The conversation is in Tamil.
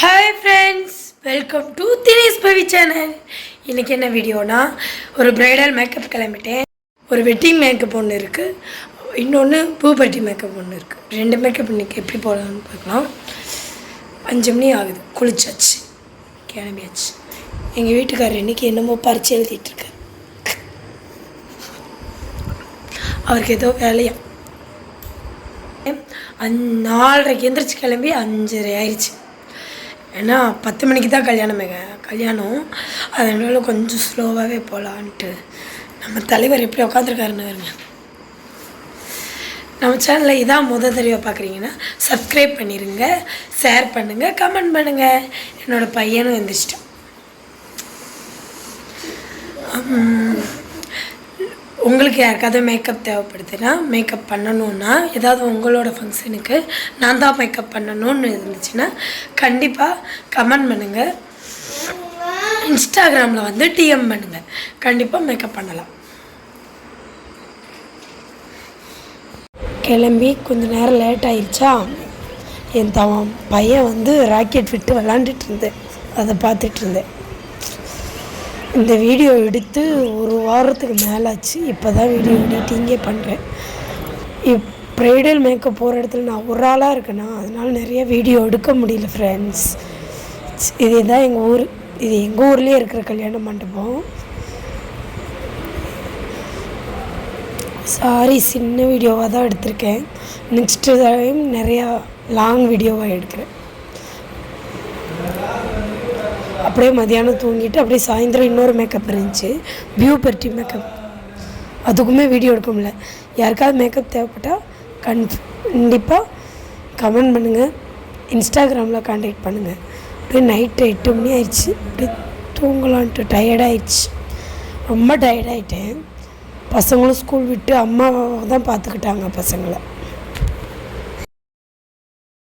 Hi friends welcome to Dinesh Pavi channel இன்றைக்கி என்ன வீடியோனா ஒரு ப்ரைடல் மேக்கப் கிளம்பிட்டேன். ஒரு வெட்டிங் மேக்கப் ஒன்று இருக்குது இன்னொன்று பூப்பட்டி மேக்கப் ஒன்று இருக்குது ரெண்டு மேக்கப் இன்றைக்கி எப்படி போடலாம்னு பார்க்கலாம். அஞ்சு மணி ஆகுது. குளிச்சாச்சு. கிளம்பியாச்சு. எங்கள் வீட்டுக்காரர் இன்றைக்கி என்னமோ பறிச்சு எழுதிட்டுருக்கார் அவருக்கு ஏதோ வேலையா? அந் நாலரைக்கு எந்திரிச்சு கிளம்பி அஞ்சரை ஆயிடுச்சு. ஏன்னா பத்து மணிக்கு தான் கல்யாணமேங்க கல்யாணம். அதனால கொஞ்சம் ஸ்லோவாகவே போகலான்ட்டு நம்ம தலைவர் எப்படி உட்காந்துருக்காருன்னு வருங்க நம்ம சேனலில் இதான் முத தடவை பார்க்குறீங்கன்னா சப்ஸ்கிரைப் பண்ணிடுங்க ஷேர் பண்ணுங்கள் கமெண்ட் பண்ணுங்கள் என்னோடய பையனும் எந்திரிச்சிட்டான். உங்களுக்கு யாருக்காவது மேக்கப் தேவைப்படுதுன்னா மேக்கப் பண்ணணுன்னா ஏதாவது உங்களோட ஃபங்க்ஷனுக்கு நான் தான் மேக்கப் பண்ணணும்னு இருந்துச்சுன்னா கண்டிப்பாக கமெண்ட் பண்ணுங்கள் இன்ஸ்டாகிராமில் வந்து டிஎம் பண்ணுங்கள் கண்டிப்பாக மேக்கப் பண்ணலாம். கிளம்பி கொஞ்ச நேரம் லேட் ஆயிடுச்சா என் தவன் பையன் வந்து ராக்கெட் விட்டு விளாண்டுட்டு இருந்தேன் அதை பார்த்துட்டு இருந்தேன். இந்த வீடியோ எடுத்து ஒரு வாரத்துக்கு மேலாச்சு. இப்போ தான் வீடியோ எடிட்டிங்கே பண்ணுறேன் இப் ப்ரைடல் மேக்கப் போகிற இடத்துல நான் ஒரு ஆளாக இருக்கேன்னா அதனால நிறைய வீடியோ எடுக்க முடியல ஃப்ரெண்ட்ஸ் இது தான் எங்கள் ஊர். இது எங்கள் ஊர்லேயே இருக்கிற கல்யாண மண்டபம். சாரி சின்ன வீடியோவாக தான் எடுத்திருக்கேன். நெக்ஸ்ட்டு டைம் நிறையா லாங் வீடியோவாக எடுக்கிறேன். அப்படியே மதியானம் தூங்கிட்டு அப்படியே சாயந்தரம் இன்னொரு மேக்கப் இருந்துச்சு. பியூ பெர்ட்டி மேக்கப் அதுக்குமே வீடியோ எடுக்க முடியல யாருக்காவது மேக்கப் தேவைப்பட்டால் கண்டிப்பாக கமெண்ட் பண்ணுங்கள் இன்ஸ்டாகிராமில் காண்டாக்ட் பண்ணுங்கள் அப்படியே நைட்டு எட்டு மணி ஆயிடுச்சு. அப்படியே தூங்கலான்ட்டு டயர்டாயிடுச்சு ரொம்ப டயர்டாயிட்டேன் பசங்களும் ஸ்கூல் விட்டு அம்மாவை தான் பார்த்துக்கிட்டாங்க பசங்களை.